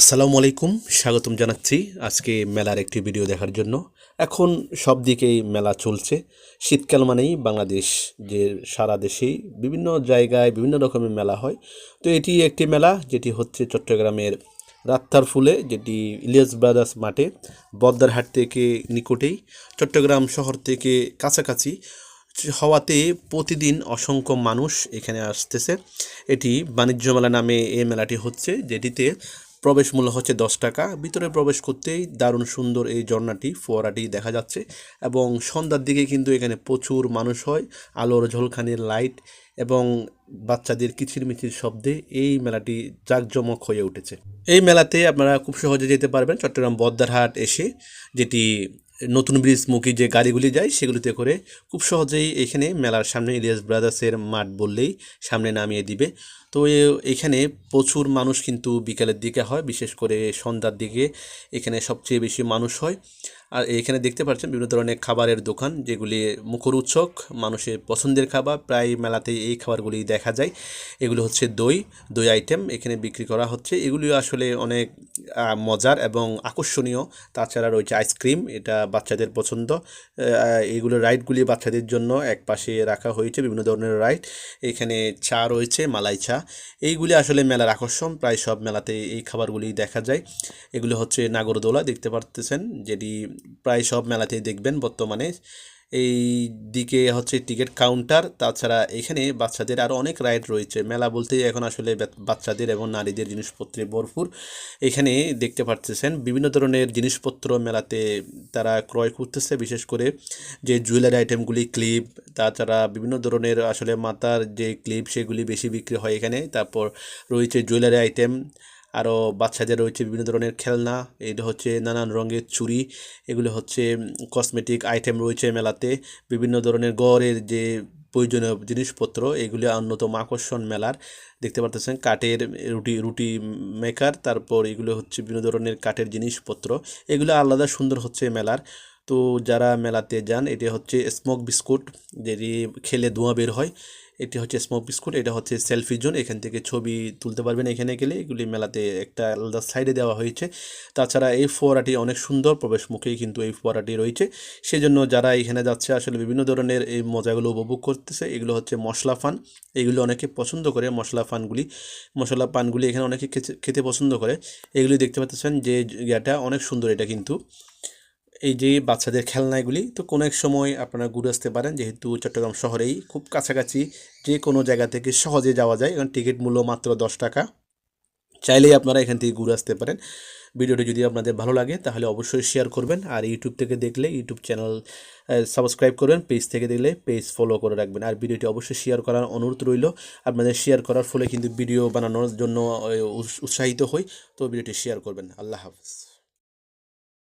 আসসালামু আলাইকুম, স্বাগতম জানাচ্ছি আজকে মেলার একটি ভিডিও দেখার জন্য। এখন সব দিকেই মেলা চলছে। শীতকাল মানেই বাংলাদেশ যে সারা দেশেই বিভিন্ন জায়গায় বিভিন্ন রকমের মেলা হয়। তো এটি একটি মেলা, যেটি হচ্ছে চট্টগ্রামের রাত্তার ফুলে, যেটি ইলিয়াস ব্রাদার্স মাঠে বদ্দারহাট থেকে নিকটেই, চট্টগ্রাম শহর থেকে কাছাকাছি হওয়াতে প্রতিদিন অসংখ্য মানুষ এখানে আসতেছে। এটি বাণিজ্য মেলা নামে এই মেলাটি হচ্ছে, যেটিতে প্রবেশ মূল্য হচ্ছে দশ টাকা। ভিতরে প্রবেশ করতেই দারুণ সুন্দর এই ঝর্ণাটি, ফোয়ারাটি দেখা যাচ্ছে এবং সন্ধ্যার দিকে কিন্তু এখানে প্রচুর মানুষ হয়, আলোর ঝলখানির লাইট এবং বাচ্চাদের কিচিরমিচির শব্দে এই মেলাটি জাঁকজমক হয়ে উঠেছে। এই মেলাতে আপনারা খুব সহজে যেতে পারবেন চট্টগ্রাম বদ্দারহাট এসে, যেটি নতুন ব্রিজ মুখী যে গাড়িগুলি যায়, সেগুলিতে করে খুব সহজেই এখানে মেলার সামনে ইলিয়াস ব্রাদার্সের মাঠ বললেই সামনে নামিয়ে দিবে। তো এখানে প্রচুর মানুষ কিন্তু বিকালের দিকে হয়, বিশেষ করে সন্ধ্যার দিকে এখানে সবচেয়ে বেশি মানুষ হয়। আর এখানে দেখতে পাচ্ছেন বিভিন্ন ধরনের খাবারের দোকান, যেগুলি মুখর মুখরোচক মানুষের পছন্দের খাবার। প্রায় মেলাতে এই খাবারগুলি দেখা যায়। এগুলো হচ্ছে দই দই আইটেম এখানে বিক্রি করা হচ্ছে। এগুলিও আসলে অনেক মজার এবং আকর্ষণীয়। তাছাড়া রয়েছে আইসক্রিম এটা বাচ্চাদের পছন্দ। এগুলো রাইডগুলি বাচ্চাদের জন্য এক পাশে রাখা হয়েছে, বিভিন্ন ধরনের রাইড এখানে চা রয়েছে, মালাই চা। এইগুলি আসলে মেলার আকর্ষণ, প্রায় সব মেলাতে এই খাবারগুলি দেখা যায়। এগুলো হচ্ছে নাগরদোলা, দেখতে পারতেছেন, যেটি প্রায় সব মেলাতেই দেখবেন বর্তমানে। এই দিকে হচ্ছে টিকিট কাউন্টার, তাছাড়া এখানে বাচ্চাদের আরও অনেক রাইড রয়েছে। মেলা বলতেই এখন আসলে বাচ্চাদের এবং নারীদের জিনিসপত্রে ভরপুর। এখানে দেখতে পারতেছেন বিভিন্ন ধরনের জিনিসপত্র মেলাতে তারা ক্রয় করতেছে, বিশেষ করে যে জুয়েলারি আইটেমগুলি, ক্লিপ, তাছাড়া বিভিন্ন ধরনের আসলে মাথার যে ক্লিপ, সেগুলি বেশি বিক্রি হয় এখানে। তারপর রয়েছে জুয়েলারি আইটেম আরও বাচ্চাদের রয়েছে বিভিন্ন ধরনের খেলনা, এটা হচ্ছে নানান রঙের চুড়ি, এগুলো হচ্ছে কসমেটিক আইটেম রয়েছে মেলাতে, বিভিন্ন ধরনের গড়ের যে প্রয়োজনীয় জিনিসপত্র, এগুলি অন্যতম আকর্ষণ মেলার, দেখতে পারতেছেন কাঠের রুটি রুটি মেকার তারপর এগুলো হচ্ছে বিভিন্ন ধরনের কাঠের জিনিসপত্র, এগুলো আলাদা সুন্দর হচ্ছে মেলার তো যারা মেলাতে যান, এটি হচ্ছে স্মোক বিস্কুট যেটি খেলে ধোঁয়া বের হয়। এটি হচ্ছে স্মোক বিস্কুট এটা হচ্ছে সেলফি জোন এখান থেকে ছবি তুলতে পারবেন এখানে গেলে। এগুলি মেলাতে একটা আলাদা সাইডে দেওয়া হয়েছে। তাছাড়া এই ফোয়ারাটি অনেক সুন্দর, প্রবেশ মুখেই কিন্তু এই ফোয়ারাটি রয়েছে। সেজন্য যারা এখানে যাচ্ছে, আসলে বিভিন্ন ধরনের এই মজাগুলো উপভোগ করতেছে। এগুলো হচ্ছে মশলা ফান এগুলো অনেকে পছন্দ করে, মশলা ফানগুলি মশলা পানগুলি এখানে অনেকে খেতে- পছন্দ করে। এগুলি দেখতে পাচ্ছেন যে ইয়েটা অনেক সুন্দর এটা কিন্তু। এই যে বাচ্চাদের খেলনাগুলি, তো কোনো এক সময় আপনারা ঘুরে আসতে পারেন, যেহেতু চট্টগ্রাম শহরেই খুব কাছাকাছি যে কোনো জায়গা থেকে সহজে যাওয়া যায়, কারণ টিকিট মূল্য মাত্র দশ টাকা। চাইলেই আপনারা এখান থেকে ঘুরে আসতে পারেন। ভিডিওটি যদি আপনাদের ভালো লাগে, তাহলে অবশ্যই শেয়ার করবেন, আর ইউটিউব থেকে দেখলে ইউটিউব চ্যানেল সাবস্ক্রাইব করবেন পেজ থেকে দেখলে পেজ ফলো করে রাখবেন। আর ভিডিওটি অবশ্যই শেয়ার করার অনুরোধ রইল। আপনাদের শেয়ার করার ফলে কিন্তু ভিডিও বানানোর জন্য উৎসাহিত হই। তো ভিডিওটি শেয়ার করবেন। আল্লাহ হাফিজ।